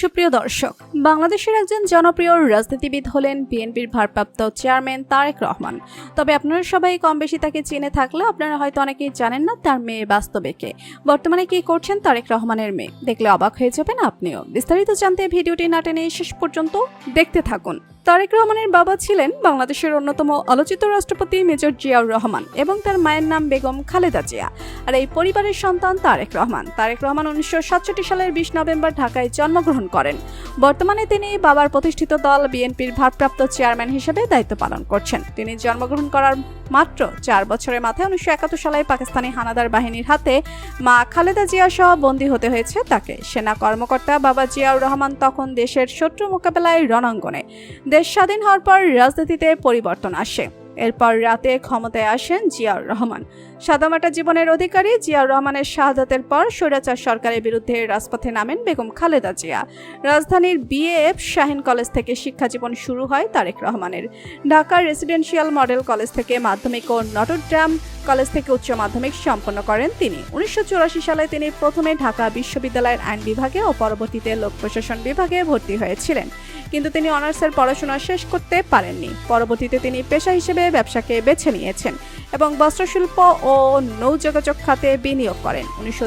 সুপ্রিয় দর্শক, বাংলাদেশের একজন জনপ্রিয় রাজনীতিবিদ হলেন বিএনপির ভারপ্রাপ্ত চেয়ারম্যান তারেক রহমান। তবে আপনারা সবাই কম বেশি তাকে চিনে থাকলে আপনারা হয়তো অনেকেই জানেন না তার মেয়ে বাস্তবে কে। বর্তমানে কি করছেন তারেক রহমানের মেয়ে? দেখলে অবাক হয়ে যাবেন আপনিও। বিস্তারিত জানতে ভিডিওটি না টেনে শেষ পর্যন্ত দেখতে থাকুন। তারেক রহমানের বাবা ছিলেন বাংলাদেশের অন্যতম আলোচিত রাষ্ট্রপতি মেজর জিয়াউর রহমান এবং তার মায়ের নাম বেগম খালেদা জিয়া আর এই পরিবারের সন্তান তারেক রহমান। তারেক রহমান উনিশশো সাতষট্টি সালের বিশ নভেম্বর ঢাকায় জন্মগ্রহণ করেন। বর্তমানে তিনি বাবার প্রতিষ্ঠিত দল বিএনপির ভারপ্রাপ্ত চেয়ারম্যান হিসেবে দায়িত্ব পালন করছেন। তিনি জন্মগ্রহণ করার মাত্র চার বছরের মাথায় উনিশশো একাত্তর সালে পাকিস্তানি হানাদার বাহিনীর হাতে মা খালেদা জিয়া সহ বন্দী হতে হয়েছে তাকে। সেনা কর্মকর্তা বাবা জিয়াউর রহমান তখন দেশের শত্রু মোকাবেলায় রণাঙ্গনে। দেশ স্বাধীন হওয়ার পর রাজনীতিতে পরিবর্তন আসে। এরপর রাতে ক্ষমতায় আসেন জিয়াউর রহমান। সাদামাটা জীবনের অধিকারী জিয়াউর রহমানের শাহাদাতের পর স্বৈরাচার সরকারের বিরুদ্ধে রাজপথে নামেন বেগম খালেদা জিয়া। রাজধানীর বিএএফ শাহিন কলেজ থেকে শিক্ষা জীবন শুরু হয় তারেক রহমানের। ঢাকার রেসিডেন্সিয়াল মডেল কলেজ থেকে মাধ্যমিক ও নটরডাম কলেজ থেকে উচ্চ মাধ্যমিক সম্পন্ন করেন তিনি। উনিশশো চুরাশি সালে তিনি প্রথমে ঢাকা বিশ্ববিদ্যালয়ের আইন বিভাগে ও পরবর্তীতে লোক প্রশাসন বিভাগে ভর্তি হয়েছিলেন। কিন্তু তিনি অনার্সের পড়াশোনা শেষ করতে পারেননি। পরবর্তীতে তিনি পেশা হিসেবে ব্যবসাকে বেছে নিয়েছেন। এবং বস্ত্রশিল্প ও নৌযোগাযোগ খাতে বিনিয়োগ করেন। উনিশশো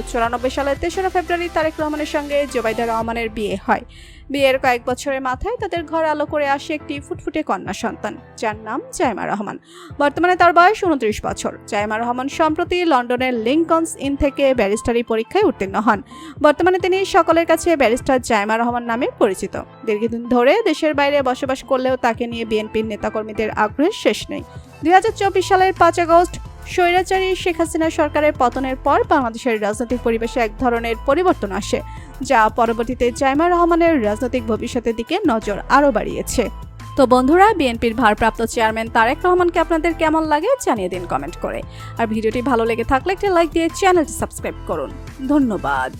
সালের তেসরা ফেব্রুয়ারি তারেক রহমানের সঙ্গে জোবাইদা রহমানের বিয়ে হয়। বিয়ের কয়েক বছরের মাথায় তাদের ঘর আলো করে আসে একটি ফুটফুটে কন্যা সন্তান, যার নাম জাইমা রহমান। বর্তমানে তার বয়স উনত্রিশ বছর। জাইমা রহমান সম্প্রতি লন্ডনের লিঙ্কনস ইন থেকে ব্যারিস্টারি পরীক্ষায় উত্তীর্ণ হন। বর্তমানে তিনি সকলের কাছে ব্যারিস্টার জাইমা রহমান নামে পরিচিত। দীর্ঘদিন ধরে দেশের বাইরে বসবাস করলেও তাকে নিয়ে বিএনপির নেতাকর্মীদের আগ্রহের শেষ নেই। দু হাজার চব্বিশ সালের পাঁচ আগস্ট, স্বৈরাচারী শেখ হাসিনা সরকারের পতনের পর বাংলাদেশের রাজনৈতিক পরিবেশে এক ধরনের পরিবর্তন আসে, যা পরবর্তীতে জাইমা রহমানের রাজনৈতিক ভবিষ্যতের দিকে নজর আরও বাড়িয়েছে। তো বন্ধুরা, বিএনপির ভারপ্রাপ্ত চেয়ারম্যান তারেক রহমানকে আপনাদের কেমন লাগে জানিয়ে দিন কমেন্ট করে। আর ভিডিওটি ভালো লেগে থাকলে একটি লাইক দিয়ে চ্যানেলটি সাবস্ক্রাইব করুন। ধন্যবাদ।